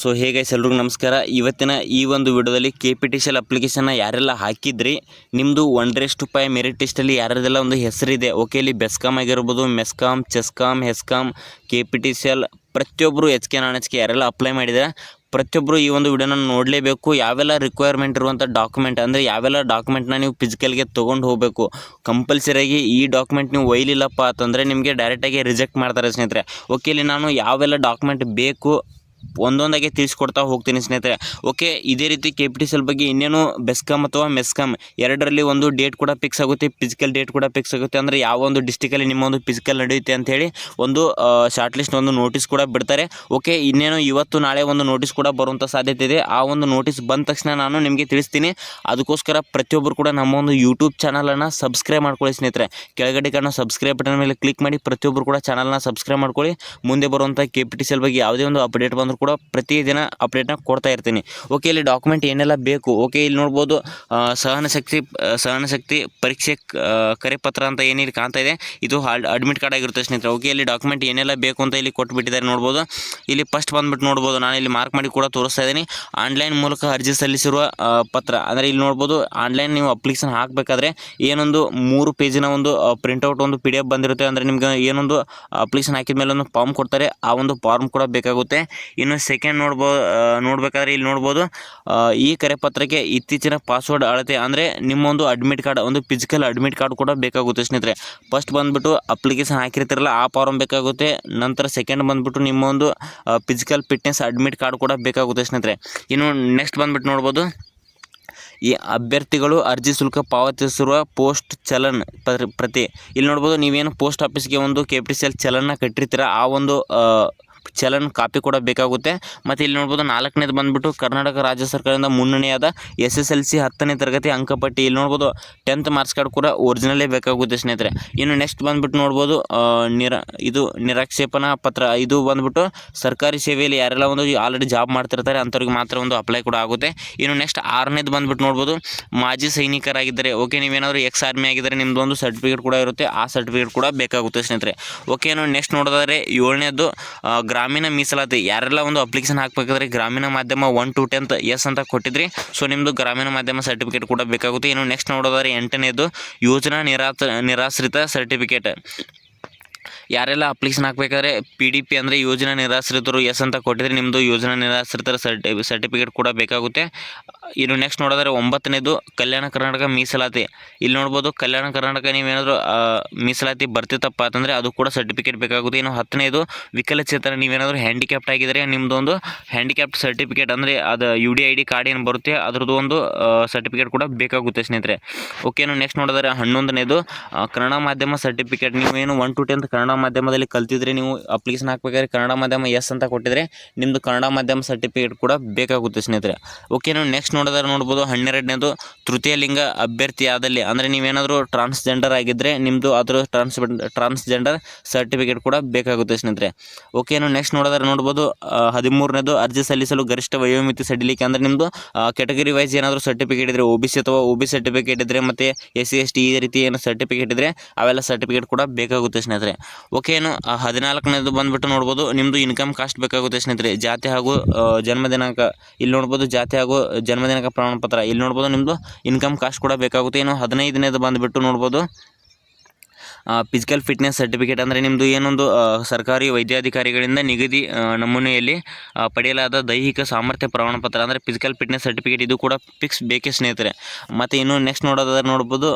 So ಹೇಗೆ ಎಲ್ರಿಗೂ ನಮಸ್ಕಾರ. ಇವತ್ತಿನ ಈ ಒಂದು ವಿಡಿಯೋದಲ್ಲಿ K P T C L ಅಪ್ಲಿಕೇಶನ್ನ ಯಾರೆಲ್ಲ ಹಾಕಿದ್ರಿ ನಿಮ್ಮದು ಒನ್ ಎಷ್ಟು ರೂಪಾಯಿ ಮೆರಿಟ್ ಲಿಸ್ಟಲ್ಲಿ ಯಾರದೆಲ್ಲ ಒಂದು ಹೆಸರಿದೆ ಓಕೆ ಇಲ್ಲಿ ಬೆಸ್ಕಾಮ್ ಆಗಿರ್ಬೋದು MESCOM CHESCOM HESCOM K P T C L ಪ್ರತಿಯೊಬ್ಬರು ಎಚ್ ಕೆ ನಾನ್ ಯಾರೆಲ್ಲ ಅಪ್ಲೈ ಮಾಡಿದ್ದಾರೆ ಪ್ರತಿಯೊಬ್ಬರು ಈ ಒಂದು ವಿಡಿಯೋನ ನೋಡಲೇಬೇಕು. ಯಾವೆಲ್ಲ ರಿಕ್ವೈರ್ಮೆಂಟ್ ಇರುವಂಥ ಡಾಕ್ಯುಮೆಂಟ್ ಅಂದರೆ ಯಾವೆಲ್ಲ ಡಾಕ್ಯುಮೆಂಟ್ನ ನೀವು ಫಿಸಿಕಲ್ಗೆ ತೊಗೊಂಡು ಹೋಗಬೇಕು. ಕಂಪಲ್ಸರಿಯಾಗಿ ಈ ಡಾಕ್ಯುಮೆಂಟ್ ನೀವು ಒಯ್ಲಿಲ್ಲಪ್ಪ ಅಂತಂದರೆ ನಿಮಗೆ ಡೈರೆಕ್ಟಾಗಿ ರಿಜೆಕ್ಟ್ ಮಾಡ್ತಾರೆ ಸ್ನೇಹಿತರೆ. ಓಕೆ ಇಲ್ಲಿ ನಾನು ಯಾವೆಲ್ಲ ಡಾಕ್ಯುಮೆಂಟ್ ಬೇಕು ಒಂದೊಂದಾಗೆ ತಿಳಿಸ್ಕೊಡ್ತಾ ಹೋಗ್ತೀನಿ ಸ್ನೇಹಿತರೆ. ಓಕೆ ಇದೇ ರೀತಿ ಕೆ ಪಿ ಟಿ ಬಗ್ಗೆ ಇನ್ನೇನು ಬೆಸ್ಕಾಮ್ ಅಥವಾ ಮೆಸ್ಕಾಮ್ ಎರಡರಲ್ಲಿ ಒಂದು ಡೇಟ್ ಕೂಡ ಫಿಕ್ಸ್ ಆಗುತ್ತೆ ಫಿಸಿಕಲ್ ಡೇಟ್ ಕೂಡ ಫಿಕ್ಸ್ ಆಗುತ್ತೆ. ಅಂದರೆ ಯಾವ ಒಂದು ಡಿಸ್ಟಿಕಲ್ಲಿ ನಿಮ್ಮ ಒಂದು ಫಿಸಿಕಲ್ ನಡೆಯುತ್ತೆ ಅಂಥೇಳಿ ಒಂದು ಶಾರ್ಟ್ ಲಿಸ್ಟ್ ಒಂದು ನೋಟಿಸ್ ಕೂಡ ಬಿಡ್ತಾರೆ. ಓಕೆ ಇನ್ನೇನು ಇವತ್ತು ನಾಳೆ ಒಂದು ನೋಟಿಸ್ ಕೂಡ ಬರುವಂಥ ಸಾಧ್ಯತೆ ಇದೆ. ಆ ಒಂದು ನೋಟಿಸ್ ಬಂದ ತಕ್ಷಣ ನಾನು ನಿಮಗೆ ತಿಳಿಸ್ತೀನಿ. ಅದಕ್ಕೋಸ್ಕರ ಪ್ರತಿಯೊಬ್ಬರು ಕೂಡ ನಮ್ಮ ಒಂದು ಯೂಟ್ಯೂಬ್ ಚಾನಲನ್ನು ಸಬ್ಸ್ಕ್ರೈಬ್ ಮಾಡ್ಕೊಳ್ಳಿ ಸ್ನೇಹಿತರೆ. ಕೆಳಗಡೆ ಕಾಣೋ ಸಬ್ಸ್ಕ್ರೈಬ್ ಬಟನ್ ಮೇಲೆ ಕ್ಲಿಕ್ ಮಾಡಿ ಪ್ರತಿಯೊಬ್ಬರು ಕೂಡ ಚಾನಲ್ನ ಸಬ್ಸ್ಕ್ರೈಬ್ ಮಾಡ್ಕೊಳ್ಳಿ. ಮುಂದೆ ಬರುವಂಥ ಕೆ ಪಿ ಟಿ ಬಗ್ಗೆ ಯಾವುದೇ ಒಂದು ಅಪ್ಡೇಟ್ ಬಂದರೂ ಕೂಡ ಪ್ರತಿದಿನ ಅಪ್ಡೇಟ್ನ ಕೊಡ್ತಾ ಇರ್ತೀನಿ. ಓಕೆ ಇಲ್ಲಿ ಡಾಕ್ಯುಮೆಂಟ್ ಏನೆಲ್ಲ ಬೇಕು? ಓಕೆ ಇಲ್ಲಿ ನೋಡ್ಬೋದು ಸಹನಶಕ್ತಿ ಸಹನಶಕ್ತಿ ಪರೀಕ್ಷೆ ಕರೆಪತ್ರ ಅಂತ ಏನಿಲ್ಲಿ ಕಾಣ್ತಾ ಇದೆ. ಇದು ಅಡ್ಮಿಟ್ ಕಾರ್ಡ್ ಆಗಿರುತ್ತೆ ಸ್ನೇಹಿತರೆ. ಓಕೆ ಇಲ್ಲಿ ಡಾಕ್ಯುಮೆಂಟ್ ಏನೆಲ್ಲ ಬೇಕು ಅಂತ ಇಲ್ಲಿ ಕೊಟ್ಬಿಟ್ಟಿದ್ದಾರೆ ನೋಡ್ಬೋದು. ಇಲ್ಲಿ ಫಸ್ಟ್ ಬಂದ್ಬಿಟ್ಟು ನೋಡ್ಬೋದು, ನಾನು ಇಲ್ಲಿ ಮಾರ್ಕ್ ಮಾಡಿ ಕೂಡ ತೋರಿಸ್ತಾ ಇದ್ದೀನಿ. ಆನ್ಲೈನ್ ಮೂಲಕ ಅರ್ಜಿ ಸಲ್ಲಿಸಿರುವ ಪತ್ರ. ಅಂದರೆ ಇಲ್ಲಿ ನೋಡ್ಬೋದು ಆನ್ಲೈನ್ ನೀವು ಅಪ್ಲಿಕೇಶನ್ ಹಾಕಬೇಕಾದ್ರೆ ಏನೊಂದು ಮೂರು ಪೇಜಿನ ಒಂದು ಪ್ರಿಂಟೌಟ್ ಒಂದು ಪಿ ಡಿ ಎಫ್ ಬಂದಿರುತ್ತೆ. ಅಂದರೆ ನಿಮ್ಗೆ ಏನೊಂದು ಅಪ್ಲಿಕೇಶನ್ ಹಾಕಿದ ಮೇಲೆ ಒಂದು ಫಾರ್ಮ್ ಕೊಡ್ತಾರೆ. ಆ ಒಂದು ಫಾರ್ಮ್ ಕೂಡ ಬೇಕಾಗುತ್ತೆ. ಇನ್ನು ಸೆಕೆಂಡ್ ನೋಡ್ಬೋ ನೋಡ್ಬೇಕಾದ್ರೆ ಇಲ್ಲಿ ನೋಡ್ಬೋದು ಈ ಕರೆಪತ್ರಕ್ಕೆ ಇತ್ತೀಚಿನ ಪಾಸ್ವರ್ಡ್ ಅಳತೆ ಅಂದರೆ ನಿಮ್ಮೊಂದು ಅಡ್ಮಿಟ್ ಕಾರ್ಡ್ ಒಂದು ಫಿಸಿಕಲ್ ಅಡ್ಮಿಟ್ ಕಾರ್ಡ್ ಕೂಡ ಬೇಕಾಗುತ್ತೆ ಸ್ನೇಹಿತರೆ. ಫಸ್ಟ್ ಬಂದ್ಬಿಟ್ಟು ಅಪ್ಲಿಕೇಶನ್ ಹಾಕಿರ್ತಿರಲ್ಲ, ಆ ಫಾರ್ಮ್ ಬೇಕಾಗುತ್ತೆ. ನಂತರ ಸೆಕೆಂಡ್ ಬಂದ್ಬಿಟ್ಟು ನಿಮ್ಮೊಂದು ಫಿಸಿಕಲ್ ಫಿಟ್ನೆಸ್ ಅಡ್ಮಿಟ್ ಕಾರ್ಡ್ ಕೂಡ ಬೇಕಾಗುತ್ತೆ ಸ್ನೇಹಿತರೆ. ಇನ್ನು ನೆಕ್ಸ್ಟ್ ಬಂದ್ಬಿಟ್ಟು ನೋಡ್ಬೋದು. ಈ ಅಭ್ಯರ್ಥಿಗಳು ಅರ್ಜಿ ಶುಲ್ಕ ಪಾವತಿಸಿರುವ ಪೋಸ್ಟ್ ಚಲನ್ ಪ್ರ- ಪ್ರತಿ. ಇಲ್ಲಿ ನೋಡ್ಬೋದು, ನೀವೇನು ಪೋಸ್ಟ್ ಆಫೀಸ್ಗೆ ಒಂದು ಕೆ ಪಿ ಸಿ ಎಲ್ ಚಲನ್ನ ಕಟ್ಟಿರ್ತೀರ? ಆ ಒಂದು ಚಲನ್ ಕಾಪಿ ಕೂಡ ಬೇಕಾಗುತ್ತೆ. ಮತ್ತು ಇಲ್ಲಿ ನೋಡ್ಬೋದು ನಾಲ್ಕನೇದು ಬಂದ್ಬಿಟ್ಟು ಕರ್ನಾಟಕ ರಾಜ್ಯ ಸರ್ಕಾರದಿಂದ ಮುನ್ನಣೆಯಾದ ಎಸ್ ಎಸ್ ಎಲ್ ಸಿ ಹತ್ತನೇ ತರಗತಿ ಅಂಕಪಟ್ಟಿ. ಇಲ್ಲಿ ನೋಡ್ಬೋದು ಟೆಂತ್ ಮಾರ್ಕ್ಸ್ ಕಾರ್ಡ್ ಕೂಡ ಒರಿಜಿನಲ್ಲೇ ಬೇಕಾಗುತ್ತೆ ಸ್ನೇಹಿತರೆ. ಇನ್ನು ನೆಕ್ಸ್ಟ್ ಬಂದ್ಬಿಟ್ಟು ನೋಡ್ಬೋದು ನಿರ, ಇದು ನಿರಾಕ್ಷೇಪಣಾ ಪತ್ರ. ಇದು ಬಂದ್ಬಿಟ್ಟು ಸರ್ಕಾರಿ ಸೇವೆಯಲ್ಲಿ ಯಾರೆಲ್ಲ ಒಂದು ಆಲ್ರೆಡಿ ಜಾಬ್ ಮಾಡ್ತಿರ್ತಾರೆ, ಅಂಥವ್ರಿಗೆ ಮಾತ್ರ ಒಂದು ಅಪ್ಲೈ ಕೂಡ ಆಗುತ್ತೆ. ಇನ್ನು ನೆಕ್ಸ್ಟ್ ಆರನೇದು ಬಂದ್ಬಿಟ್ಟು ನೋಡ್ಬೋದು, ಮಾಜಿ ಸೈನಿಕರಾಗಿದ್ದರೆ, ಓಕೆ, ನೀವೇನಾದರೂ ಎಕ್ಸ್ ಆರ್ಮಿ ಆಗಿದ್ದರೆ ನಿಮ್ಮದು ಒಂದು ಸರ್ಟಿಫಿಕೇಟ್ ಕೂಡ ಇರುತ್ತೆ, ಆ ಸರ್ಟಿಫಿಕೇಟ್ ಕೂಡ ಬೇಕಾಗುತ್ತೆ ಸ್ನೇಹಿತರೆ. ಓಕೆ, ಇನ್ನು ನೆಕ್ಸ್ಟ್ ನೋಡೋದಾದ್ರೆ ಏಳನೇದು ಗ್ರಾಮೀಣ ಮೀಸಲಾತಿ, ಯಾರೆಲ್ಲ ಒಂದು ಅಪ್ಲಿಕೇಶನ್ ಹಾಕಬೇಕಾದ್ರೆ ಗ್ರಾಮೀಣ ಮಾಧ್ಯಮ ಒನ್ ಟು ಟೆಂತ್ ಎಸ್ ಅಂತ ಕೊಟ್ಟಿದ್ರಿ. ಸೊ ನಿಮ್ಮದು ಗ್ರಾಮೀಣ ಮಾಧ್ಯಮ ಸರ್ಟಿಫಿಕೇಟ್ ಕೂಡ ಬೇಕಾಗುತ್ತೆ. ಇನ್ನು ನೆಕ್ಸ್ಟ್ ನೋಡೋದಾದ್ರೆ ಎಂಟನೇದು ಯೋಜನಾ ನಿರಾತ, ನಿರಾಶ್ರಿತ ಸರ್ಟಿಫಿಕೇಟ್ ಯಾರೆಲ್ಲ ಅಪ್ಲಿಕೇಶನ್ ಹಾಕಬೇಕಾದ್ರೆ ಪಿ ಡಿ ಪಿ ಅಂದರೆ ಯೋಜನಾ ನಿರಾಶ್ರಿತರು ಎಸ್ ಅಂತ ಕೊಟ್ಟಿದ್ರೆ ನಿಮ್ಮದು ಯೋಜನಾ ನಿರಾಶ್ರಿತರ ಸರ್ಟಿ ಸರ್ಟಿಫಿಕೇಟ್ ಕೂಡ ಬೇಕಾಗುತ್ತೆ. ಇನ್ನು ನೆಕ್ಸ್ಟ್ ನೋಡಿದ್ರೆ ಒಂಬತ್ತನೇದು ಕಲ್ಯಾಣ ಕರ್ನಾಟಕ ಮೀಸಲಾತಿ. ಇಲ್ಲಿ ನೋಡ್ಬೋದು ಕಲ್ಯಾಣ ಕರ್ನಾಟಕ ನೀವೇನಾದರೂ ಮೀಸಲಾತಿ ಬರ್ತಿತ್ತಪ್ಪ ಅಂತಂದರೆ ಅದು ಕೂಡ ಸರ್ಟಿಫಿಕೇಟ್ ಬೇಕಾಗುತ್ತೆ. ಇನ್ನು ಹತ್ತನೇದು ವಿಕಲಚೇತನ ನೀವೇನಾದರೂ ಹ್ಯಾಂಡಿಕ್ಯಾಪ್ಟ್ ಆಗಿದ್ದರೆ ನಿಮ್ಮದು ಒಂದು ಹ್ಯಾಂಡಿಕ್ಯಾಪ್ಟ್ ಸರ್ಟಿಫಿಕೇಟ್ ಅಂದರೆ ಅದು U D I D card ಏನು ಬರುತ್ತೆ, ಅದ್ರದ್ದು ಒಂದು ಸರ್ಟಿಫಿಕೇಟ್ ಕೂಡ ಬೇಕಾಗುತ್ತೆ ಸ್ನೇಹಿತರೆ. ಓಕೆ ನೆಕ್ಸ್ಟ್ ನೋಡಿದ್ರೆ ಹನ್ನೊಂದನೇದು ಕನ್ನಡ ಮಾಧ್ಯಮ ಸರ್ಟಿಫಿಕೇಟ್ ನೀವೇನು ಒನ್ ಟು ಟೆಂತ್ ಕನ್ನಡ ಮಾಧ್ಯಮದಲ್ಲಿ ಕಲ್ತಿದ್ರೆ ನೀವು ಅಪ್ಲಿಕೇಶನ್ ಹಾಕಬೇಕಾದ್ರೆ ಕನ್ನಡ ಮಾಧ್ಯಮ ಎಸ್ ಅಂತ ಕೊಟ್ಟಿದ್ರೆ ನಿಮ್ಮದು ಕನ್ನಡ ಮಾಧ್ಯಮ ಸರ್ಟಿಫಿಕೇಟ್ ಕೂಡ ಬೇಕಾಗುತ್ತೆ ಸ್ನೇಹಿತರೆ. ಓಕೆ ನೀವು ನೆಕ್ಸ್ಟ್ ನೋಡಿದ್ರೆ ನೋಡ್ಬೋದು ಹನ್ನೆರಡನೇದು ತೃತೀಯ ಲಿಂಗ ಅಭ್ಯರ್ಥಿ ಆದಲ್ಲಿ ಅಂದರೆ ನೀವೇನಾದರೂ ಟ್ರಾನ್ಸ್ಜೆಂಡರ್ ಆಗಿದ್ದರೆ ನಿಮ್ಮದು ಅದರ ಟ್ರಾನ್ಸ್ ಟ್ರಾನ್ಸ್ಜೆಂಡರ್ ಸರ್ಟಿಫಿಕೇಟ್ ಕೂಡ ಬೇಕಾಗುತ್ತೆ ಸ್ನೇಹಿತರೆ. ಓಕೆ ನೀವು ನೆಕ್ಸ್ಟ್ ನೋಡಿದ್ರೆ ನೋಡ್ಬೋದು ಹದಿಮೂರನೇದು ಅರ್ಜಿ ಸಲ್ಲಿಸಲು ಗರಿಷ್ಠ ವಯೋಮಿತಿ ಸಡಿಲಿಕ್ಕೆ ಅಂದರೆ ನಿಮ್ಮದು ಕೆಟಗರಿ ವೈಸ್ ಏನಾದರೂ ಸರ್ಟಿಫಿಕೇಟ್ ಇದ್ದರೆ ಒ ಬಿ ಸಿ ಅಥವಾ ಒ ಬಿ ಸರ್ಟಿಫಿಕೇಟ್ ಇದ್ದರೆ ಮತ್ತು ಎಸ್ ಸಿ ಎಸ್ ಟಿ ಈ ರೀತಿ ಏನು ಸರ್ಟಿಫಿಕೇಟ್ ಇದ್ದರೆ ಅವೆಲ್ಲ ಸರ್ಟಿಫಿಕೇಟ್ ಕೂಡ ಬೇಕಾಗುತ್ತೆ ಸ್ನೇಹಿತರೆ. ಓಕೆ ಏನು ಹದಿನಾಲ್ಕನೇದು ಬಂದುಬಿಟ್ಟು ನೋಡ್ಬೋದು ನಿಮ್ಮದು ಇನ್ಕಮ್ ಕಾಸ್ಟ್ ಬೇಕಾಗುತ್ತೆ ಸ್ನೇಹಿತರೆ. ಜಾತಿ ಹಾಗೂ ಜನ್ಮದಿನಾಂಕ ಜನ್ಮ ದಿನಾಂಕ ಇಲ್ಲಿ ನೋಡ್ಬೋದು, ಜಾತಿ ಹಾಗೂ ಜನ್ಮ ಪ್ರಮಾಣಪತ್ರ ಪ್ರಮಾಣ ಪತ್ರ ಇಲ್ಲಿ ನೋಡ್ಬೋದು ನಿಮ್ಮದು ಇನ್ಕಮ್ ಕಾಸ್ಟ್ ಕೂಡ ಬೇಕಾಗುತ್ತೆ. ಏನು, ಹದಿನೈದನೇದು ಬಂದುಬಿಟ್ಟು ನೋಡ್ಬೋದು ಫಿಸಿಕಲ್ ಫಿಟ್ನೆಸ್ ಸರ್ಟಿಫಿಕೇಟ್ ಅಂದರೆ ನಿಮ್ಮದು ಏನೊಂದು ಸರ್ಕಾರಿ ವೈದ್ಯಾಧಿಕಾರಿಗಳಿಂದ ನಿಗದಿ ನಮೂನೆಯಲ್ಲಿ ಪಡೆಯಲಾದ ದೈಹಿಕ ಸಾಮರ್ಥ್ಯ ಪ್ರಮಾಣಪತ್ರ ಅಂದರೆ ಫಿಸಿಕಲ್ ಫಿಟ್ನೆಸ್ ಸರ್ಟಿಫಿಕೇಟ್ ಇದು ಕೂಡ ಫಿಕ್ಸ್ ಬೇಕೇ ಸ್ನೇಹಿತರೆ. ಮತ್ತು ಇನ್ನು ನೆಕ್ಸ್ಟ್ ನೋಡೋದಾದ್ರೆ ನೋಡ್ಬೋದು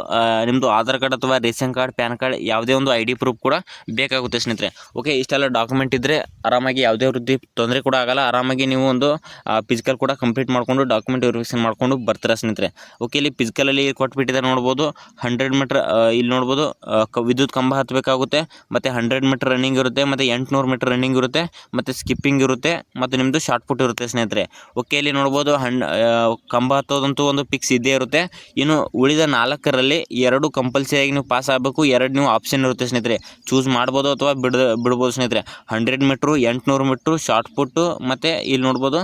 ನಿಮ್ಮದು ಆಧಾರ್ ಕಾರ್ಡ್ ಅಥವಾ ರೇಷನ್ ಕಾರ್ಡ್, ಪ್ಯಾನ್ ಕಾರ್ಡ್ ಯಾವುದೇ ಒಂದು ಐ ಪ್ರೂಫ್ ಕೂಡ ಬೇಕಾಗುತ್ತೆ ಸ್ನೇಹಿತರೆ. ಓಕೆ ಇಷ್ಟೆಲ್ಲ ಡಾಕ್ಯುಮೆಂಟ್ ಇದ್ದರೆ ಆರಾಮಾಗಿ ಯಾವುದೇ ವೃದ್ಧಿ ತೊಂದರೆ ಕೂಡ ಆಗಲ್ಲ. ಆರಾಮಾಗಿ ನೀವು ಒಂದು ಫಿಸಿಕಲ್ ಕೂಡ ಕಂಪ್ಲೀಟ್ ಮಾಡಿಕೊಂಡು ಡಾಕ್ಯುಮೆಂಟ್ ವೆರಿಫಿಕೇಷನ್ ಮಾಡಿಕೊಂಡು ಬರ್ತಾರೆ ಸ್ನೇಹಿತರೆ. ಓಕೆ ಇಲ್ಲಿ ಫಿಸಿಕಲಲ್ಲಿ ಕೊಟ್ಬಿಟ್ಟಿದ್ದಾರೆ ನೋಡ್ಬೋದು ಹಂಡ್ರೆಡ್ ಮೀಟ್ರ್ ಇಲ್ಲಿ ನೋಡ್ಬೋದು ವಿದ್ಯುತ್ ವಿದ್ಯುತ್ ಕಂಬ ಹತ್ತಬೇಕಾಗುತ್ತೆ ಮತ್ತು ಹಂಡ್ರೆಡ್ ಮೀಟ್ರ್ ರನ್ನಿಂಗ್ ಇರುತ್ತೆ, ಮತ್ತು ಎಂಟುನೂರು ಮೀಟ್ರ್ ರನ್ನಿಂಗ್ ಇರುತ್ತೆ, ಮತ್ತು ಸ್ಕಿಪ್ಪಿಂಗ್ ಇರುತ್ತೆ, ಮತ್ತು ನಿಮ್ಮದು ಶಾರ್ಟ್ ಪುಟ್ ಇರುತ್ತೆ ಸ್ನೇಹಿತರೆ. ಓಕೆ ಇಲ್ಲಿ ನೋಡ್ಬೋದು ಹಂಡ್ ಕಂಬ ಹತ್ತೋದಂತೂ ಒಂದು ಫಿಕ್ಸ್ ಇದ್ದೇ ಇರುತ್ತೆ. ಇನ್ನು ಉಳಿದ ನಾಲ್ಕರಲ್ಲಿ ಎರಡು ಕಂಪಲ್ಸರಿಯಾಗಿ ನೀವು ಪಾಸ್ ಆಗಬೇಕು, ಎರಡು ನೀವು ಆಪ್ಷನ್ ಇರುತ್ತೆ ಸ್ನೇಹಿತರೆ. ಚೂಸ್ ಮಾಡ್ಬೋದು ಅಥವಾ ಬಿಡ ಬಿಡ್ಬೋದು ಸ್ನೇಹಿತರೆ. ಹಂಡ್ರೆಡ್ ಮೀಟ್ರು ಎಂಟುನೂರು ಮೀಟ್ರು ಶಾರ್ಟ್ ಪುಟ್ಟು ಮತ್ತು ಇಲ್ಲಿ ನೋಡ್ಬೋದು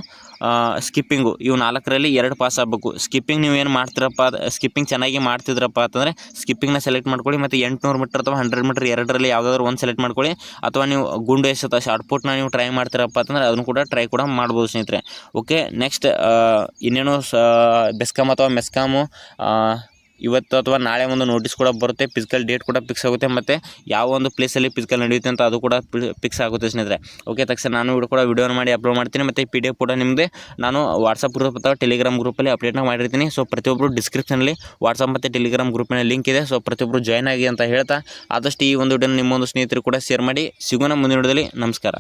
ಸ್ಕಿಪ್ಪಿಂಗು ಇವು ನಾಲ್ಕರಲ್ಲಿ ಎರಡು ಪಾಸ್ ಆಗಬೇಕು. ಸ್ಕಿಪ್ಪಿಂಗ್ ನೀವು ಏನು ಮಾಡ್ತೀರಪ್ಪ ಸ್ಕಿಪ್ಪಿಂಗ್ ಚೆನ್ನಾಗಿ ಮಾಡ್ತಿದ್ರಪ್ಪ ಅಂತಂದರೆ ಸ್ಕಿಪ್ಪಿಂಗ್ನ ಸೆಲೆಕ್ಟ್ ಮಾಡ್ಕೊಳ್ಳಿ ಮತ್ತು ಎಂಟುನೂರು ಮೀಟ್ರ್ ಅಥವಾ ಹಂಡ್ರೆಡ್ ಮೀಟ್ರ್ ಎರಡರಲ್ಲಿ ಯಾವುದಾದ್ರು ಒಂದು ಸೆಲೆಕ್ಟ್ ಮಾಡ್ಕೊಳ್ಳಿ. ಅಥವಾ ನೀವು ಗುಂಡು ಎಸೆತ ಶಾರ್ಟ್ ಪುಟ್ನ ನೀವು ಟ್ರೈ ಮಾಡ್ತೀರಪ್ಪ ಅಂತಂದರೆ ಅದನ್ನು ಕೂಡ ಟ್ರೈ ಕೂಡ ಮಾಡ್ಬೋದು ಸ್ನೇಹಿತರೆ. ಓಕೆ ನೆಕ್ಸ್ಟ್ ಇನ್ನೇನು ಸ ಬೆಸ್ಕಾಮ್ ಅಥವಾ ಮೆಸ್ಕಾಮು ಇವತ್ತು ಅಥವಾ ನಾಳೆ ಒಂದು ನೋಟಿಸ್ ಕೂಡ ಬರುತ್ತೆ ಫಿಸಿಕಲ್ ಡೇಟ್ ಕೂಡ ಫಿಕ್ಸ್ ಆಗುತ್ತೆ ಮತ್ತು ಯಾವ ಒಂದು ಪ್ಲೇಸಲ್ಲಿ ಫಿಸಿಕಲ್ ನಡೆಯುತ್ತೆ ಅಂತ ಅದು ಕೂಡ ಫಿಕ್ಸ್ ಆಗುತ್ತೆ ಸ್ನೇಹಿತರೆ. ಓಕೆ ತಕ್ಷಣ ನಾನು ಇವ್ರು ಕೂಡ ವಿಡಿಯೋನ ಮಾಡಿ ಅಪ್ಲೋಡ್ ಮಾಡ್ತೀನಿ ಮತ್ತು ಪಿ ಡಿ ಎಫ್ ಕೂಡ ನಿಮಗೆ ನಾನು ವಾಟ್ಸಪ್ ಗ್ರೂಪ್ ಅಥವಾ ಟೆಲಿಗ್ರಾಮ್ ಗ್ರೂಪಲ್ಲಿ ಅಪ್ಡೇಟ್ನ ಮಾಡಿರ್ತೀನಿ. ಸೊ ಪ್ರತಿಯೊಬ್ಬರು ಡಿಸ್ಕ್ರಿಪ್ಷನಲ್ಲಿ ವಾಟ್ಸಪ್ ಮತ್ತು ಟೆಲಿಗ್ರಾಮ್ ಗ್ರೂಪಿನ ಲಿಂಕ್ ಇದೆ. ಸೊ ಪ್ರತಿಯೊಬ್ಬರು ಜಾಯ್ನ್ ಆಗಿ ಅಂತ ಹೇಳ್ತಾ ಆದಷ್ಟು ಈ ಒಂದು ವಿಡಿಯೋನ ನಿಮ್ಮೊಂದು ಸ್ನೇಹಿತರು ಕೂಡ ಶೇರ್ ಮಾಡಿ. ಸಿಗೋಣ ಮುಂದಿನ ವಿಡಿಯೋದಲ್ಲಿ. ನಮಸ್ಕಾರ.